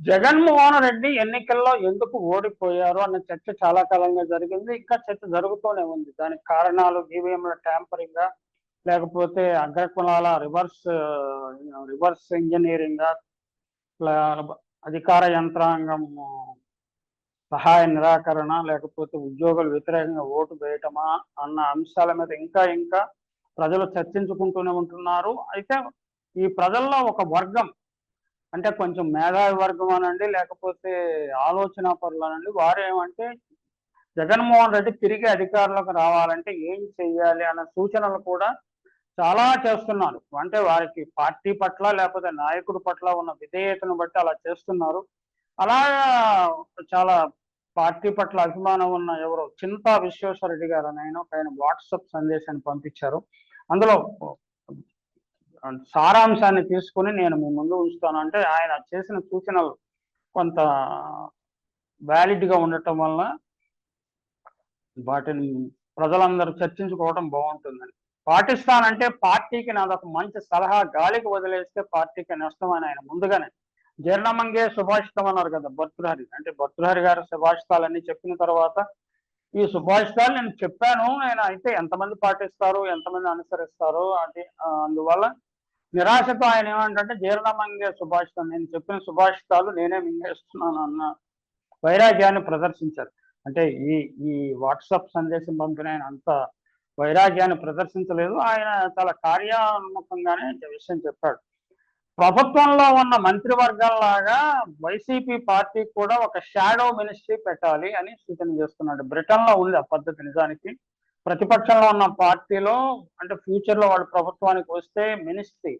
జగన్మోహన్ రెడ్డి ఎన్నికల్లో ఎందుకు ఓడిపోయారు అన్న చర్చ చాలా కాలంగా జరిగింది. ఇంకా చర్చ జరుగుతూనే ఉంది. దానికి కారణాలు ఈవీఎంల ట్యాంపరింగ్ లేకపోతే అగ్రకులాల రివర్స్ రివర్స్ ఇంజనీరింగ్ అధికార యంత్రాంగం సహాయ నిరాకరణ లేకపోతే ఉద్యోగులు వ్యతిరేకంగా ఓటు వేయటమా అన్న అంశాల మీద ఇంకా ఇంకా ప్రజలు చర్చించుకుంటూనే ఉంటున్నారు. అయితే ఈ ప్రజల్లో ఒక వర్గం అంటే కొంచెం మేధావి వర్గం అనండి లేకపోతే ఆలోచన పరులనండి వారు ఏమంటే జగన్మోహన్ రెడ్డి తిరిగి అధికారంలోకి రావాలంటే ఏం చెయ్యాలి అన్న సూచనలు కూడా చాలా చేస్తున్నారు. అంటే వారికి పార్టీ పట్ల లేకపోతే నాయకుడి పట్ల ఉన్న విధేయతను బట్టి అలా చేస్తున్నారు. అలా చాలా పార్టీ పట్ల అభిమానం ఉన్న ఎవరో చింతా విశ్వేశ్వరరెడ్డి గారు అని ఆయన ఒక ఆయన వాట్సాప్ సందేశాన్ని పంపించారు. అందులో సారాంశాన్ని తీసుకుని నేను మీ ముందు ఉంచుతాను. అంటే ఆయన చేసిన సూచనలు కొంత వ్యాలిడ్గా ఉండటం వల్ల వాటిని ప్రజలందరూ చర్చించుకోవడం బాగుంటుందని. పాటిస్తానంటే పార్టీకి నాదొక మంచి సలహా. గాలికి వదిలేస్తే పార్టీకి నష్టం అని ఆయన ముందుగానే. జీర్ణమంగే సుభాషితం అన్నారు కదా భర్తృహరి. అంటే భర్తృహరి గారు సుభాషితాలన్నీ చెప్పిన తర్వాత ఈ సుభాషితాలు నేను చెప్పాను. నేను అయితే ఎంతమంది పాటిస్తారు ఎంతమంది అనుసరిస్తారు అంటే అందువల్ల నిరాశతో ఆయన ఏమంటే జీర్ణమంగే సుభాషితం నేను చెప్పిన సుభాషితాలు నేనే మింగేస్తున్నాను అన్న వైరాగ్యాన్ని ప్రదర్శించారు. అంటే ఈ ఈ వాట్సాప్ సందేశం పంపిన ఆయన అంత వైరాగ్యాన్ని ప్రదర్శించలేదు. ఆయన చాలా కార్యాన్ముఖంగానే విషయం చెప్పాడు. ప్రభుత్వంలో ఉన్న మంత్రివర్గంలాగా వైసీపీ పార్టీ కూడా ఒక షాడో మినిస్ట్రీ పెట్టాలి అని సూచన చేస్తున్నాడు. బ్రిటన్లో ఉంది ఆ పద్ధతి నిజానికి. ప్రతిపక్షంలో ఉన్న పార్టీలో అంటే ఫ్యూచర్లో వాళ్ళు ప్రభుత్వానికి వస్తే మినిస్ట్రీ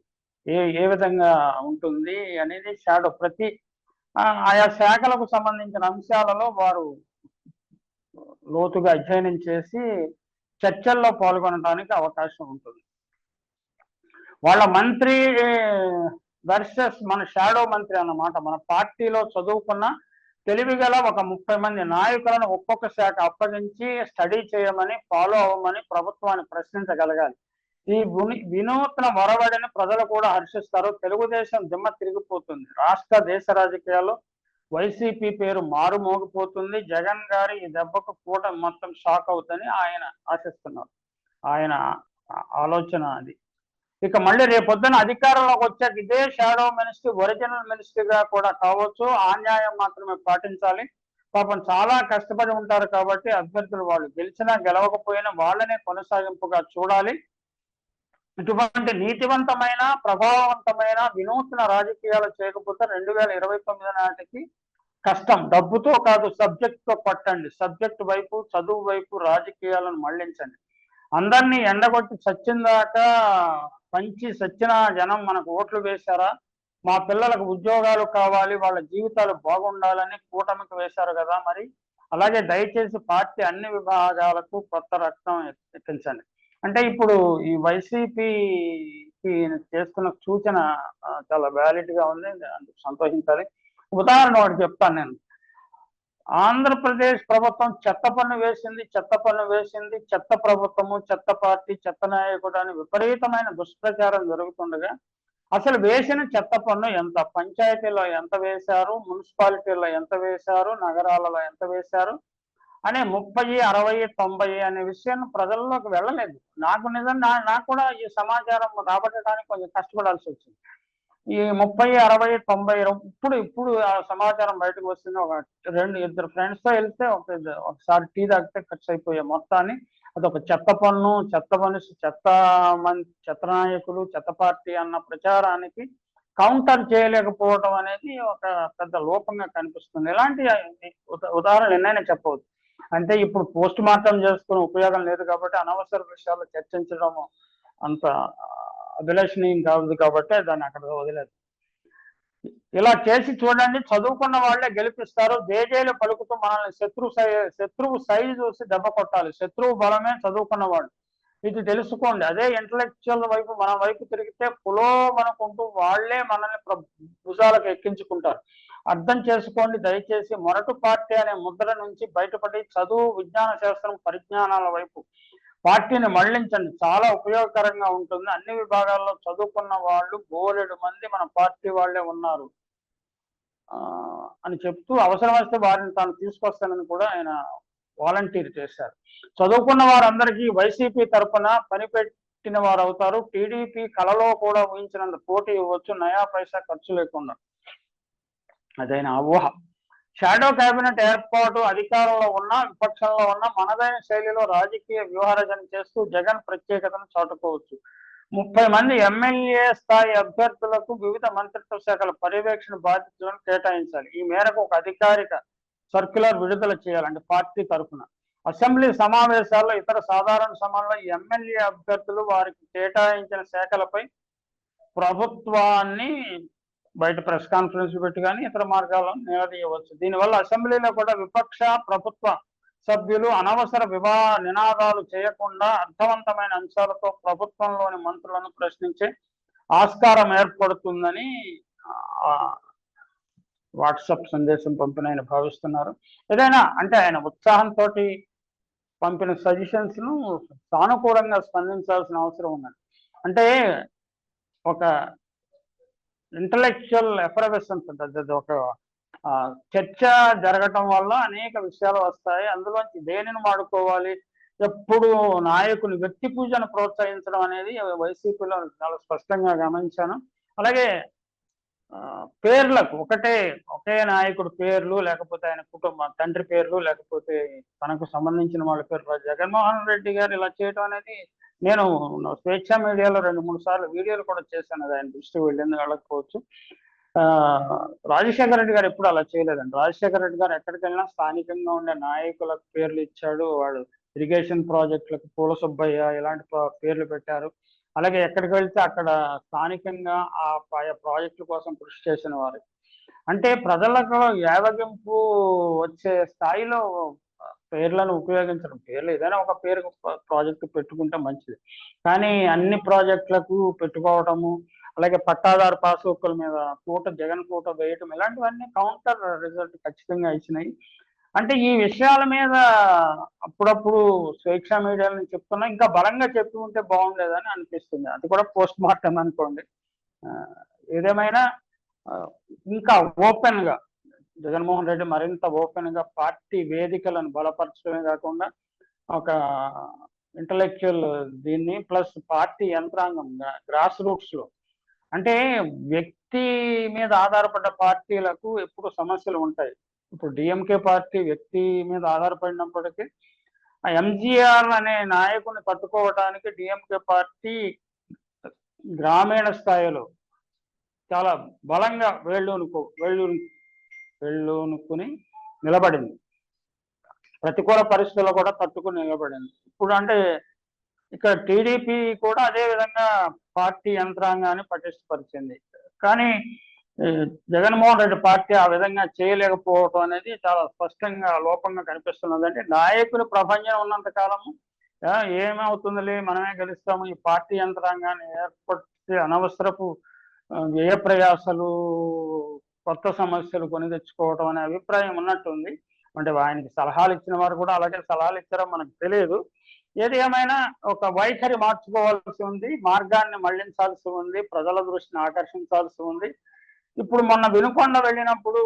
ఏ ఏ విధంగా ఉంటుంది అనేది షాడో ప్రతి ఆయా శాఖలకు సంబంధించిన అంశాలలో వారు లోతుగా అధ్యయనం చేసి చర్చల్లో పాల్గొనడానికి అవకాశం ఉంటుంది. వాళ్ళ మంత్రి వర్సెస్ మన షాడో మంత్రి అన్నమాట. మన పార్టీలో చదువుకున్న తెలివిగల ఒక ముప్పై మంది నాయకులను ఒక్కొక్క శాఖ అప్పగించి స్టడీ చేయమని ఫాలో అవ్వమని ప్రభుత్వాన్ని ప్రశ్నించగలగాలి. ఈ వినూత్న వరవడిని ప్రజలు కూడా హర్షిస్తారు. తెలుగుదేశం దిమ్మ తిరిగిపోతుంది. రాష్ట్ర దేశ రాజకీయాల్లో వైసీపీ పేరు మారుమోగిపోతుంది. జగన్ గారి ఈ దెబ్బకు కూట మొత్తం షాక్ అవుతుందని ఆయన ఆశిస్తున్నారు. ఆయన ఆలోచన అది. ఇక మళ్ళీ రేపొద్దున అధికారంలోకి వచ్చాక ఇదే షాడో మినిస్ట్రీ ఒరిజినల్ మినిస్ట్రీగా కూడా కావచ్చు. ఆన్యాయం మాత్రమే పాటించాలి. పాపం చాలా కష్టపడి ఉంటారు కాబట్టి అభ్యర్థులు వాళ్ళు గెలిచినా గెలవకపోయినా వాళ్ళనే కొనసాగింపుగా చూడాలి. ఇటువంటి నీతివంతమైన ప్రభావవంతమైన వినూత్న రాజకీయాలు చేయకపోతే రెండు వేల ఇరవై తొమ్మిది నాటికి కష్టం. డబ్బుతో కాదు సబ్జెక్ట్తో పట్టండి. సబ్జెక్ట్ వైపు చదువు వైపు రాజకీయాలను మళ్ళించండి. అందరినీ ఎండగొట్టి చచ్చిందాక పంచి సచ్చిన జనం మనకు ఓట్లు వేశారా? మా పిల్లలకు ఉద్యోగాలు కావాలి వాళ్ళ జీవితాలు బాగుండాలని కూటమికి వేశారు కదా మరి. అలాగే దయచేసి పార్టీ అన్ని విభాగాలకు కొత్త రక్తం ఎక్కించండి. అంటే ఇప్పుడు ఈ వైసీపీకి చేస్తున్న సూచన చాలా వ్యాలిడ్గా ఉంది సంతోషించాలి. ఉదాహరణ ఒకటి చెప్తాను నేను. ఆంధ్రప్రదేశ్ ప్రభుత్వం చెత్త పన్ను వేసింది చెత్త పన్ను వేసింది చెత్త ప్రభుత్వము చెత్త పార్టీ చెత్త నాయకుడు అని విపరీతమైన దుష్ప్రచారం జరుగుతుండగా అసలు వేసిన చెత్త పన్ను ఎంత? పంచాయతీలో ఎంత వేశారు? మున్సిపాలిటీలో ఎంత వేశారు? నగరాలలో ఎంత వేశారు? అనే ముప్పై అరవై తొంభై అనే విషయాన్ని ప్రజల్లోకి వెళ్ళలేదు. నాకు నిజం నాకు కూడా ఈ సమాచారం రాబట్టడానికి కొంచెం కష్టపడాల్సి వచ్చింది. ఈ ముప్పై అరవై తొంభై ఇప్పుడు ఇప్పుడు ఆ సమాచారం బయటకు వస్తుంది. ఒక రెండు ఇద్దరు ఫ్రెండ్స్తో వెళ్తే ఒక ఒకసారి టీ తాగితే ఖర్చు అయిపోయే మొత్తాన్ని. అదొక చెత్త పన్ను చెత్త మనిషి చెత్త మన్ చెత్త నాయకులు చెత్త పార్టీ అన్న ప్రచారానికి కౌంటర్ చేయలేకపోవడం అనేది ఒక పెద్ద లోపంగా కనిపిస్తుంది. ఇలాంటి ఉదాహరణ ఎన్నైనా చెప్పవచ్చు. అంటే ఇప్పుడు పోస్ట్ మార్టం చేసుకునే ఉపయోగం లేదు కాబట్టి అనవసర విషయాలు చర్చించడం అంత అభిలషణీయం కాదు కాబట్టి దాన్ని అక్కడ వదిలేదు. ఇలా చేసి చూడండి చదువుకున్న వాళ్ళే గెలిపిస్తారు. జేజేలు పలుకుతూ మనల్ని శత్రు శత్రువు సైజు చూసి దెబ్బ కొట్టాలి. శత్రువు బలమే చదువుకున్న వాళ్ళు. ఇది తెలుసుకోండి. అదే ఇంటలెక్చువల్ వైపు మన వైపు తిరిగితే కులో మనకుంటూ వాళ్ళే మనల్ని భుజాలకు ఎక్కించుకుంటారు. అర్థం చేసుకోండి దయచేసి. మొరటు పార్టీ అనే ముద్ర నుంచి బయటపడి చదువు విజ్ఞాన శాస్త్రం పరిజ్ఞానాల వైపు పార్టీని మళ్ళించండి. చాలా ఉపయోగకరంగా ఉంటుంది. అన్ని విభాగాల్లో చదువుకున్న వాళ్ళు బోలెడు మంది మన పార్టీ వాళ్ళే ఉన్నారు. ఆ, అని చెప్తూ అవసరం వస్తే వారిని తాను తీసుకొస్తానని కూడా ఆయన వాలంటీర్ చేశారు. చదువుకున్న వారందరికీ వైసీపీ తరఫున పనిపెట్టిన వారు అవుతారు. టీడీపీ కలలో కూడా ఊహించినంత పోటీ ఇవ్వచ్చు. నయా పైసా ఖర్చు లేకుండా. అదైన ఊహ. షాడో కేబినెట్ ఏర్పాటు అధికారంలో ఉన్న విపక్షంలో ఉన్న మనదైన శైలిలో రాజకీయ వ్యూహరచన చేస్తూ జగన్ ప్రత్యేకతను చాటుకోవచ్చు. ముప్పై మంది ఎమ్మెల్యే స్థాయి అభ్యర్థులకు వివిధ మంత్రిత్వ శాఖల పర్యవేక్షణ బాధ్యతలను కేటాయించాలి. ఈ మేరకు ఒక అధికారిక సర్క్యులర్ విడుదల చేయాలంటే పార్టీ తరఫున. అసెంబ్లీ సమావేశాల్లో ఇతర సాధారణ సమయంలో ఎమ్మెల్యే అభ్యర్థులు వారికి కేటాయించిన శాఖలపై ప్రభుత్వాన్ని బయట ప్రెస్ కాన్ఫరెన్స్ పెట్టి కానీ ఇతర మార్గాలను నిలదీయవచ్చు. దీనివల్ల అసెంబ్లీలో కూడా విపక్ష ప్రభుత్వ సభ్యులు అనవసర వివా నినాదాలు చేయకుండా అర్థవంతమైన అంశాలతో ప్రభుత్వంలోని మంత్రులను ప్రశ్నించే ఆస్కారం ఏర్పడుతుందని వాట్సాప్ సందేశం పంపిన ఆయన భావిస్తున్నారు. ఏదైనా అంటే ఆయన ఉత్సాహంతో పంపిన సజెషన్స్ను సానుకూలంగా స్పందించాల్సిన అవసరం ఉన్నది. అంటే ఒక ఇంటలెక్చువల్ ఎఫరవెసెన్స్ ఉంటుంది అది ఒక చర్చ జరగటం వల్ల అనేక విషయాలు వస్తాయి. అందులోంచి దేనిని వాడుకోవాలి? ఎప్పుడు నాయకుని వ్యక్తి పూజను ప్రోత్సహించడం అనేది వైసీపీలో చాలా స్పష్టంగా గమనించాను. అలాగే ఆ, పేర్లకు ఒకటే ఒకే నాయకుడు పేర్లు లేకపోతే ఆయన కుటుంబ తండ్రి పేర్లు లేకపోతే తనకు సంబంధించిన వాళ్ళ పేర్లు జగన్మోహన్ రెడ్డి గారు ఇలా చేయడం అనేది నేను స్వేచ్ఛ మీడియాలో రెండు మూడు సార్లు వీడియోలు కూడా చేశాను అది ఆయన దృష్టికి వెళ్ళింది వెళ్ళకపోవచ్చు. ఆ, రాజశేఖర రెడ్డి గారు ఎప్పుడు అలా చేయలేదండి. రాజశేఖర రెడ్డి గారు ఎక్కడికి వెళ్ళినా స్థానికంగా ఉండే నాయకులకు పేర్లు ఇచ్చాడు. వాడు ఇరిగేషన్ ప్రాజెక్టులకు పూల సుబ్బయ్య ఇలాంటి పేర్లు పెట్టారు. అలాగే ఎక్కడికి వెళ్తే అక్కడ స్థానికంగా ఆ ఆయా ప్రాజెక్టుల కోసం కృషి చేసిన వారు. అంటే ప్రజలకు యావగింపు వచ్చే స్థాయిలో పేర్లను ఉపయోగించడం. పేర్లు ఏదైనా ఒక పేరు ప్రాజెక్ట్ పెట్టుకుంటే మంచిది. కానీ అన్ని ప్రాజెక్టులకు పెట్టుకోవటము అలాగే పట్టాదారు పాస్ ఒక్కల మీద ఫోటో జగన్ ఫోటో వేయటం ఇలాంటివన్నీ కౌంటర్ రిజల్ట్ ఖచ్చితంగా ఇచ్చినాయి. అంటే ఈ విషయాల మీద అప్పుడప్పుడు స్వేచ్ఛ మీడియాలో చెప్తున్నా ఇంకా బలంగా చెప్పి ఉంటే బాగుండేదని అనిపిస్తుంది. అది కూడా పోస్ట్ మార్టం అనుకోండి. ఏదేమైనా ఇంకా ఓపెన్గా జగన్మోహన్ రెడ్డి మరింత ఓపెన్గా పార్టీ వేదికలను బలపరచడమే కాకుండా ఒక ఇంటలెక్చువల్ దీన్ని ప్లస్ పార్టీ యంత్రాంగం గ్రాస్ రూట్స్లో అంటే వ్యక్తి మీద ఆధారపడ్డ పార్టీలకు ఎప్పుడు సమస్యలు ఉంటాయి. ఇప్పుడు డిఎంకే పార్టీ వ్యక్తి మీద ఆధారపడినప్పటికీ ఎంజీఆర్ అనే నాయకుని పట్టుకోవటానికి డిఎంకే పార్టీ గ్రామీణ స్థాయిలో చాలా బలంగా వేళ్ళూనుకో వేళ్ళు వేళ్ళూనుకుని నిలబడింది. ప్రతికూల పరిస్థితుల్లో కూడా తట్టుకుని నిలబడింది. ఇప్పుడు అంటే ఇక్కడ టీడీపీ కూడా అదే విధంగా పార్టీ యంత్రాంగాన్ని పటిష్టపరిచింది. కానీ జగన్మోహన్ రెడ్డి పార్టీ ఆ విధంగా చేయలేకపోవటం అనేది చాలా స్పష్టంగా లోపంగా కనిపిస్తున్నది అంటే నాయకులు ప్రపంచం ఉన్నంత కాలము ఏమవుతుందిలే మనమే గెలుస్తాము ఈ పార్టీ యంత్రాంగాన్ని ఏర్పడితే అనవసరపు వ్యయ ప్రయాసలు కొత్త సమస్యలు కొని తెచ్చుకోవటం అనే అభిప్రాయం ఉన్నట్టుంది. అంటే ఆయనకి సలహాలు ఇచ్చిన వారు కూడా అలాగే సలహాలు ఇచ్చారో మనకు తెలియదు. ఏది ఏమైనా ఒక వైఖరి మార్చుకోవాల్సి ఉంది మార్గాన్ని మళ్ళించాల్సి ఉంది ప్రజల దృష్టిని ఆకర్షించాల్సి ఉంది. ఇప్పుడు మొన్న వినుకొండ వెళ్ళినప్పుడు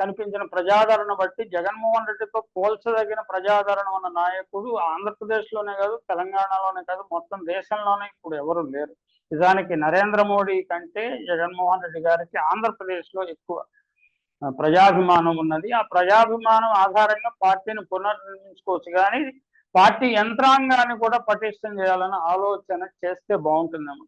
కనిపించిన ప్రజాదరణ బట్టి జగన్మోహన్ రెడ్డితో పోల్చదగిన ప్రజాదరణ ఉన్న నాయకుడు ఆంధ్రప్రదేశ్లోనే కాదు తెలంగాణలోనే కాదు మొత్తం దేశంలోనే ఇప్పుడు ఎవరు లేరు. నిజానికి నరేంద్ర మోడీ కంటే జగన్మోహన్ రెడ్డి గారికి ఆంధ్రప్రదేశ్లో ఎక్కువ ప్రజాభిమానం ఉన్నది. ఆ ప్రజాభిమానం ఆధారంగా పార్టీని పునర్నిర్మించుకోవచ్చు కానీ పార్టీ యంత్రాంగాన్ని కూడా పటిష్టం చేయాలన్న ఆలోచన చేస్తే బాగుంటుందేమో.